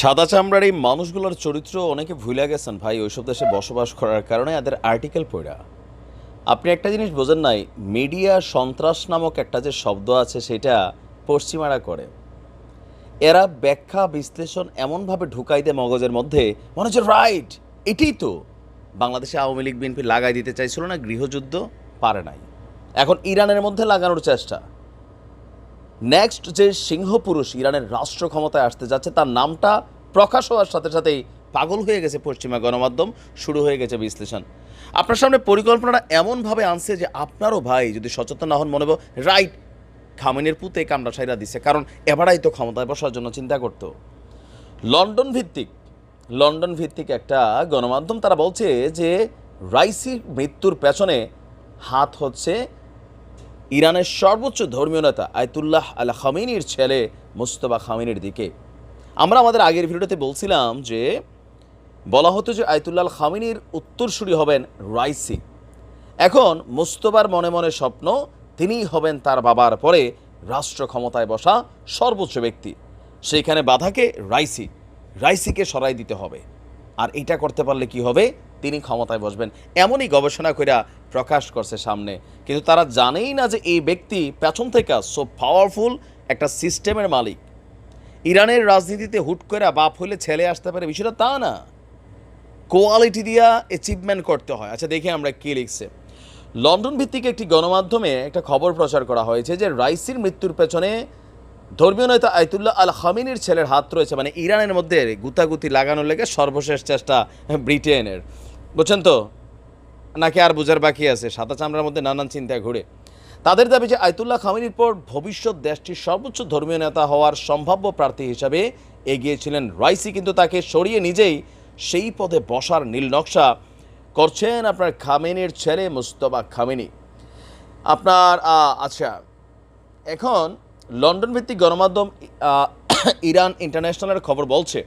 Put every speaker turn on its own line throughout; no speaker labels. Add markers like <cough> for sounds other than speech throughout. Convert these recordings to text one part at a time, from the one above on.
সাদা চামড়ার এই মানুষগুলোর চরিত্র অনেকে ভুলে গেছেন ভাই, ওইসব দেশে বসবাস করার কারণে এদের আর্টিকেল পড়া আপনি একটা জিনিস বোঝেন নাই মিডিয়া সন্ত্রাস নামক একটা যে শব্দ আছে সেটা পশ্চিমারা করে। এরা ব্যাখ্যা, বিশ্লেষণ এমনভাবে ঢুকাই দেয় মগজের মধ্যে, মনে হচ্ছে রাইট এটাই তো। বাংলাদেশে আওয়ামী লীগ, বিএনপি লাগাই দিতে চাইছিল না, গৃহযুদ্ধ পারে নাই। এখন ইরানের মধ্যে লাগানোর চেষ্টা। নেক্সট যে সিংহ পুরুষ ইরানের রাষ্ট্র ক্ষমতায় আসতে যাচ্ছে, তার নামটা প্রকাশ হওয়ার সাথে সাথেই পাগল হয়ে গেছে পশ্চিমা গণমাধ্যম, শুরু হয়ে গেছে বিশ্লেষণ। আপনার সামনে পরিকল্পনাটা এমনভাবে আনছে যে আপনারও ভাই যদি সচেতন না হন, মনে হবে, রাইট, খামিনের পুতে কামড়া সাইরা দিছে। কারণ এবারাই তো ক্ষমতায় বসার জন্য চিন্তা করতো। লন্ডন ভিত্তিক লন্ডন ভিত্তিক একটা গণমাধ্যম, তারা বলছে যে রাইসির মৃত্যুর পেছনে হাত হচ্ছে ইরানের সর্বোচ্চ ধর্মীয় নেতা আয়তুল্লাহ আল খামিনির ছেলে মুস্তফা খামিনির দিকে। আমরা আমাদের আগের ভিডিওতে বলছিলাম যে, বলা হতো যে আয়তুল্লাহ খামিনির উত্তরসূরি হবেন রাইসি। এখন মুস্তফার মনে মনে স্বপ্ন, তিনিই হবেন তার বাবার পরে রাষ্ট্র ক্ষমতায় বসা সর্বোচ্চ ব্যক্তি। সেইখানে বাধাকে রাইসি, রাইসিকে সরাই দিতে হবে। আর এটা করতে পারলে কি হবে? তিনি ক্ষমতায় বসবেন। এমনই গবেষণা কইরা প্রকাশ করছে সামনে। কিন্তু তারা জানেই না যে এই ব্যক্তি পেছন থেকে সো পাওয়ারফুল একটা সিস্টেমের মালিক। ইরানের রাজনীতিতে হুট করে বাপ হলে ছেলে আসতে পারে, বিষয়টা তা না। কোয়ালিটি দিয়া অ্যাচিভমেন্ট করতে হয়। আচ্ছা দেখি আমরা কী লিখছে। লন্ডন ভিত্তিক একটি গণমাধ্যমে একটা খবর প্রচার করা হয়েছে যে রাইসির মৃত্যুর পেছনে ধর্মীয় নেতা আয়তুল্লাহ আল হামিনের ছেলের হাত রয়েছে। মানে ইরানের মধ্যে গুতাগুতি লাগানোর লেগে সর্বশেষ চেষ্টা ব্রিটেনের। বুঝছেন তো? নাকি আর বুঝার বাকি আছে? সাদা চামড়ার মধ্যে নানান চিন্তা ঘুরে। তাদের দাবি যে আয়তুল্লাহ খামিনির পর ভবিষ্যৎ দেশটির সর্বোচ্চ ধর্মীয় নেতা হওয়ার সম্ভাব্য প্রার্থী হিসাবে এগিয়েছিলেন রাইসি, কিন্তু তাকে সরিয়ে নিজেই সেই পদে বসার নীল নকশা করছেন আপনার খামেনির ছেলে মুস্তফা খামেনি। আপনার আচ্ছা এখন লন্ডন ভিত্তিক গণমাধ্যম ইরান ইন্টারন্যাশনালের খবর বলছে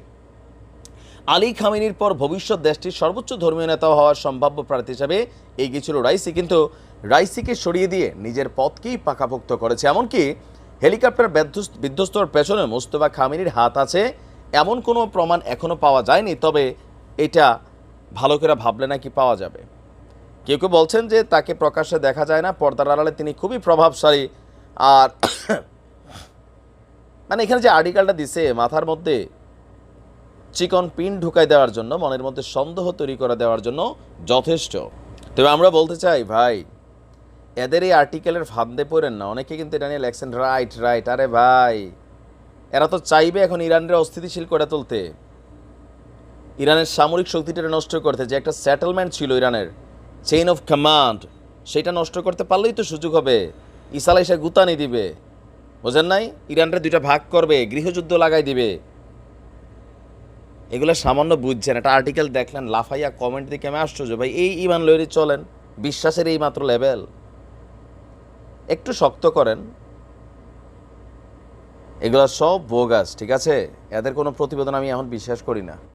আলী খামিনির পর ভবিষ্যৎ দেশটির সর্বোচ্চ ধর্মীয় নেতা হওয়ার সম্ভাব্য প্রার্থী হিসাবে এগিয়ে ছিল রাইসি, কিন্তু রাইসিকে সরিয়ে দিয়ে নিজের পথকেই পাকাপোক্ত করেছে। এমনকি হেলিকপ্টার বিধ্বস্ত- বিধ্বস্তর পেছনে মোস্তফা খামিনির হাত আছে। এমন কোনো প্রমাণ এখনও পাওয়া যায়নি, তবে এটা ভালো করে ভাবলে নাকি পাওয়া যাবে। কেউ কেউ বলছেন যে তাকে প্রকাশ্যে দেখা যায় না, পর্দার আড়ালে তিনি খুবই প্রভাবশালী। আর <coughs> মানে এখানে যে আর্টিকেলটা দিছে, মাথার মধ্যে চিকন পিন ঢুকাই দেওয়ার জন্য, মনের মধ্যে সন্দেহ তৈরি করে দেওয়ার জন্য যথেষ্ট। তবে আমরা বলতে চাই, ভাই, এদের এই আর্টিকেলের ফাঁদে পড়েন না। অনেকে কিন্তু এটা নিয়ে লেখছেন রাইট রাইট আরে ভাই, এরা তো চাইবে এখন ইরানের অস্থিতিশীল করে তুলতে। ইরানের সামরিক শক্তিটা নষ্ট করতে, যে একটা সেটেলমেন্ট ছিল ইরানের চেইন অফ কমান্ড সেটা নষ্ট করতে পারলেই তো সুযোগ হবে। ইসালা এসে গুতানি দিবে। বোঝেন নাই? ইরানরা দুইটা ভাগ করবে, গৃহযুদ্ধ লাগাই দিবে। এগুলো সামান্য বুঝছেন। একটা আর্টিকেল দেখলেন, লাফাইয়া কমেন্ট দিকে আমি আশ্চর্য, ভাই, এই ইমান লয়েরি চলেন, বিশ্বাসের এই মাত্র লেভেল একটু শক্ত করেন। এগুলো সব বোগাস ঠিক আছে? এদের কোনো প্রতিবেদন আমি এখন বিশ্বাস করি না।